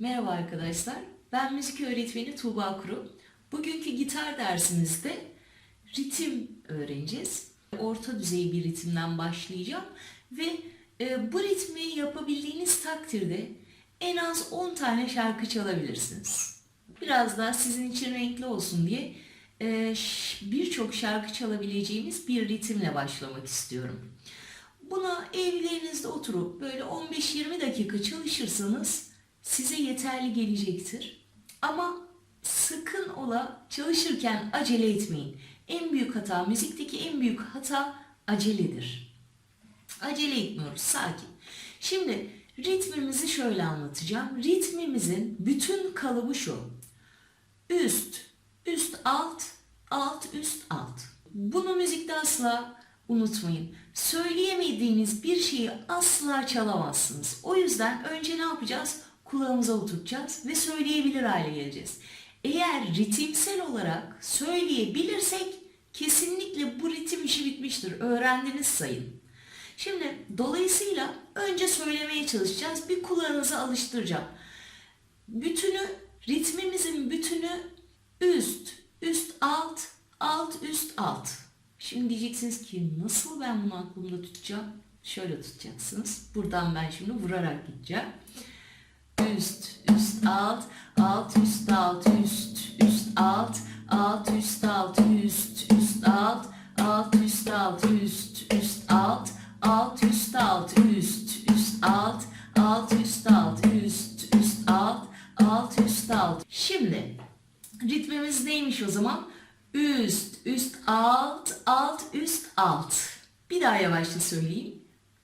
Merhaba arkadaşlar. Ben müzik öğretmeni Tuğba Kuru. Bugünkü gitar dersimizde ritim öğreneceğiz. Orta düzey bir ritimden başlayacağım ve e, bu ritmi yapabildiğiniz takdirde en az 10 tane şarkı çalabilirsiniz. Biraz daha sizin için renkli olsun diye e, birçok şarkı çalabileceğimiz bir ritimle başlamak istiyorum. Buna evlerinizde oturup böyle 15-20 dakika çalışırsanız size yeterli gelecektir. Ama sakın ola çalışırken acele etmeyin. En büyük hata, müzikteki en büyük hata aceledir. Acele etmiyoruz, sakin. Şimdi ritmimizi şöyle anlatacağım. Ritmimizin bütün kalıbı şu. Üst, üst alt, alt üst alt. Bunu müzikte asla unutmayın. Söyleyemediğiniz bir şeyi asla çalamazsınız. O yüzden önce ne yapacağız? Kulağımıza oturtacağız ve söyleyebilir hale geleceğiz. Eğer ritimsel olarak söyleyebilirsek kesinlikle bu ritim işi bitmiştir. Öğrendiniz sayın. Şimdi dolayısıyla önce söylemeye çalışacağız. Bir kulağınızı alıştıracağım. Bütünü, ritmimizin bütünü üst, üst, alt, alt, üst, alt. Şimdi diyeceksiniz ki nasıl ben bunu aklımda tutacağım? Şöyle tutacaksınız. Buradan ben şimdi vurarak gideceğim. Üst, üst, alt, alt, üst, alt, üst, üst, alt, alt, üst, alt, üst, üst, alt, alt, üst, alt, üst, üst, alt, alt, üst, alt, üst, üst, alt, alt, üst, alt, üst, üst, alt, alt, üst, alt. Şimdi ritmimiz neymiş o zaman? Üst, üst, alt, alt, üst, alt. Bir daha yavaşça söyleyeyim.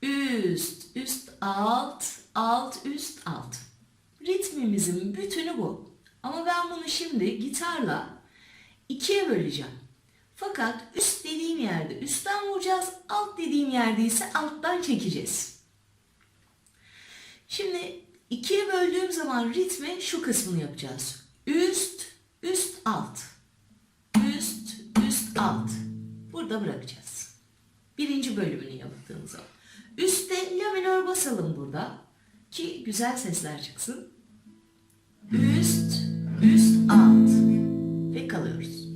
Üst, üst, alt, alt, üst, alt. Ritmimizin bütünü bu. Ama ben bunu şimdi gitarla ikiye böleceğim. Fakat üst dediğim yerde üstten vuracağız, alt dediğim yerde ise alttan çekeceğiz. Şimdi ikiye böldüğüm zaman ritmi şu kısmını yapacağız. Üst, üst, alt. Üst, üst, alt. Burada bırakacağız. Birinci bölümünü yaptığımız zaman. Üste la minör basalım burada. Ki güzel sesler çıksın. Üst, alt. Ve kalıyoruz.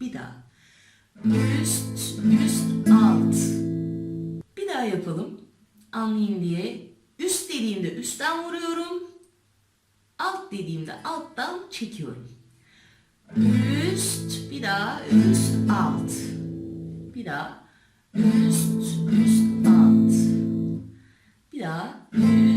Bir daha. Üst, üst, alt. Bir daha yapalım. Anlayayım diye. Üst dediğimde üstten vuruyorum. Alt dediğimde alttan çekiyorum. Üst, bir daha üst, alt. Bir daha üst, üst, alt. Bir daha üst,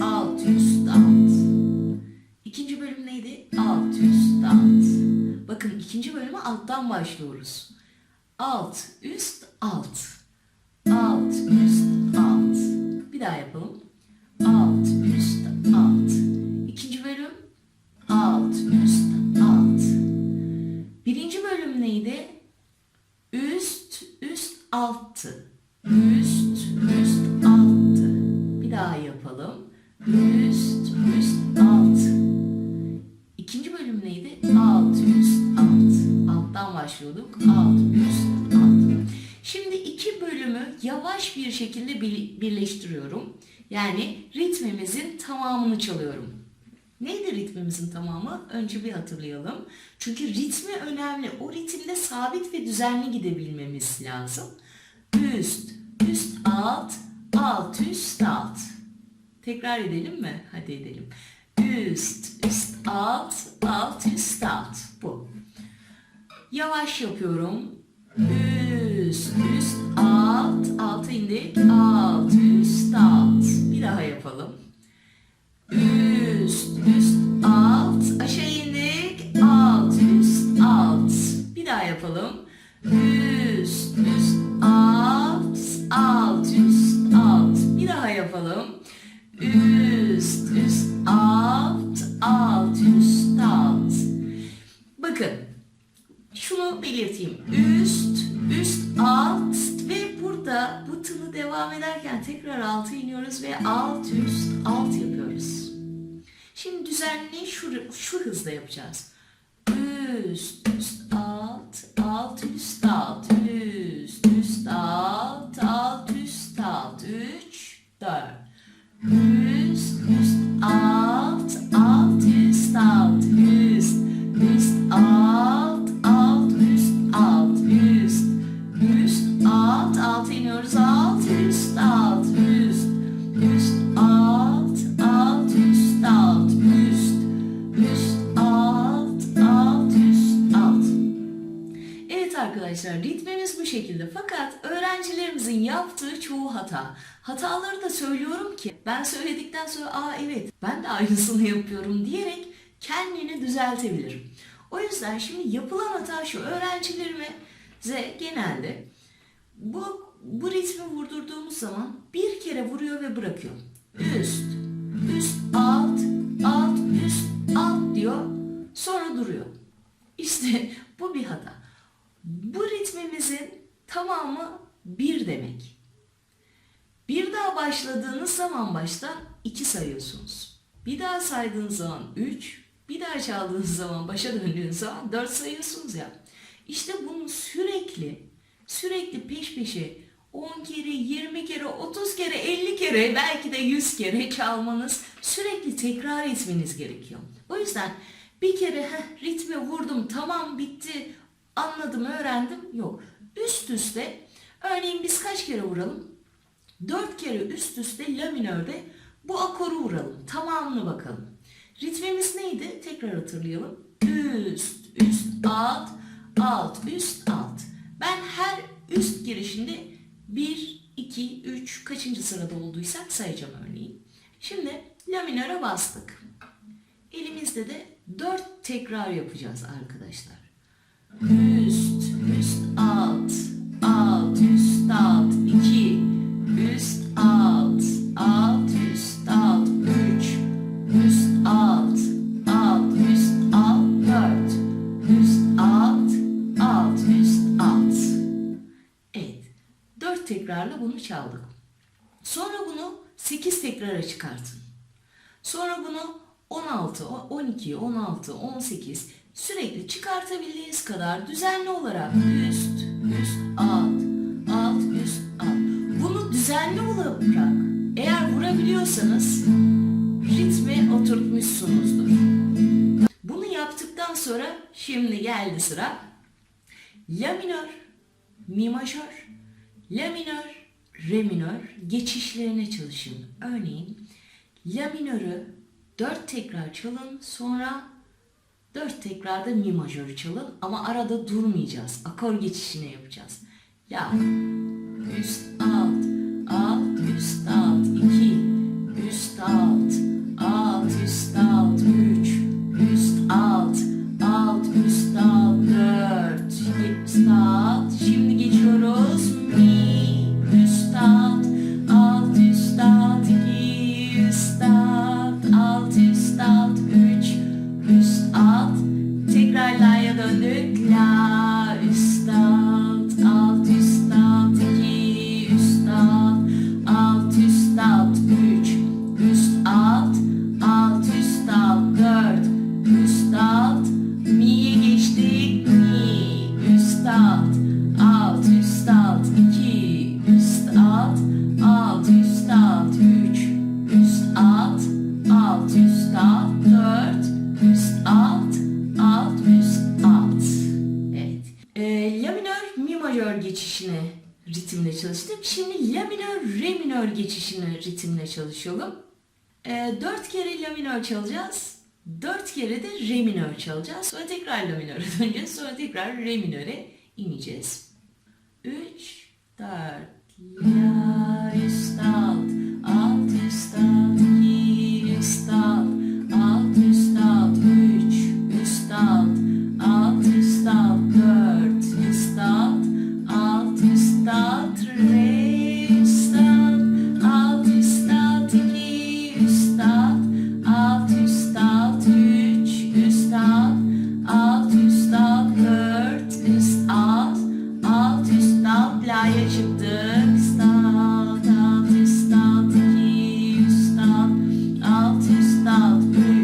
Alt, üst, alt. İkinci bölüm neydi? Alt, üst, alt. Bakın ikinci bölüme alttan başlıyoruz. Alt, üst, alt. Alt, üst, alt. Bir daha yapalım. Alt, üst, alt. İkinci bölüm. Alt, üst, alt. Birinci bölüm neydi? Üst, üst, alttı. Üst, Üst, üst, alt. İkinci bölüm neydi? Alt, üst, alt. Alttan başlıyorduk. Alt, üst, alt. Şimdi iki bölümü yavaş bir şekilde bir- birleştiriyorum. Yani ritmimizin tamamını çalıyorum. Neydi ritmimizin tamamı? Önce bir hatırlayalım. Çünkü ritmi önemli. O ritimde sabit ve düzenli gidebilmemiz lazım. Üst, üst, alt, alt, üst, alt. Tekrar edelim mi? Hadi edelim. Üst, üst, alt, alt, üst, alt. Bu. Yavaş yapıyorum. Üst, üst, alt, alta indik. Alt, üst, alt. Bir daha yapalım. Üst, üst, alt. Aşağı indik. Alt, üst, alt. Bir daha yapalım. Tını devam ederken tekrar altı iniyoruz ve alt, üst, alt yapıyoruz. Şimdi düzenli şu, şu hızda yapacağız. Üst, üst, alt, alt, üst, alt, üst, arkadaşlar ritmimiz bu şekilde fakat öğrencilerimizin yaptığı çoğu hata. Hataları da söylüyorum ki ben söyledikten sonra aa evet ben de aynısını yapıyorum diyerek kendini düzeltebilirim. O yüzden şimdi yapılan hata şu öğrencilerimize genelde bu, bu ritmi vurdurduğumuz zaman bir kere vuruyor ve bırakıyor. Üst, üst, alt, alt, üst, alt diyor sonra duruyor. İşte bu bir hata. Bu ritmimizin tamamı bir demek. Bir daha başladığınız zaman başta iki sayıyorsunuz. Bir daha saydığınız zaman üç, bir daha çaldığınız zaman başa döndüğünüz zaman dört sayıyorsunuz ya. İşte bunu sürekli, sürekli peş peşe 10 kere, 20 kere, 30 kere, 50 kere, belki de 100 kere çalmanız, sürekli tekrar etmeniz gerekiyor. O yüzden bir kere heh, ritme vurdum, tamam bitti, anladım, öğrendim. Yok. Üst üste, örneğin biz kaç kere vuralım? 4 kere üst üste la minörde bu akoru vuralım. Tamamını bakalım. Ritmimiz neydi? Tekrar hatırlayalım. Üst, üst, alt, alt, üst, alt. Ben her üst girişinde 1, 2, 3 kaçıncı sırada olduysak sayacağım örneğin. Şimdi la minöre bastık. Elimizde de 4 tekrar yapacağız arkadaşlar. Üst, üst, alt, alt, üst, alt, 2, üst, alt, alt, üst, alt, 3, üst, alt, alt, üst, alt, 4, üst, alt, alt, üst, alt. Evet, 4 tekrarla bunu çaldık. Sonra bunu 8 tekrara çıkartın. Sonra bunu 16, 12, 16, 18 sürekli çıkartabildiğiniz kadar düzenli olarak üst, üst, alt, alt, üst, alt. Bunu düzenli olarak eğer vurabiliyorsanız ritmi oturtmuşsunuzdur. Bunu yaptıktan sonra şimdi geldi sıra La minör, mi majör, la minör, re minör geçişlerine çalışın. Örneğin la minörü 4 tekrar çalın sonra 4 tekrarda mi majörü çalın ama arada durmayacağız. Akor geçişine yapacağız. La, üst, alt, alt, üst, alt, 2, üst, alt, çalıştık. Şimdi la minör, re minör geçişine ritimle çalışalım. Ee, dört kere la minör çalacağız. Dört kere de re minör çalacağız. Sonra tekrar la minöre döneceğiz. Sonra tekrar re minöre ineceğiz. Üç, dört, la, üst, alt, stop.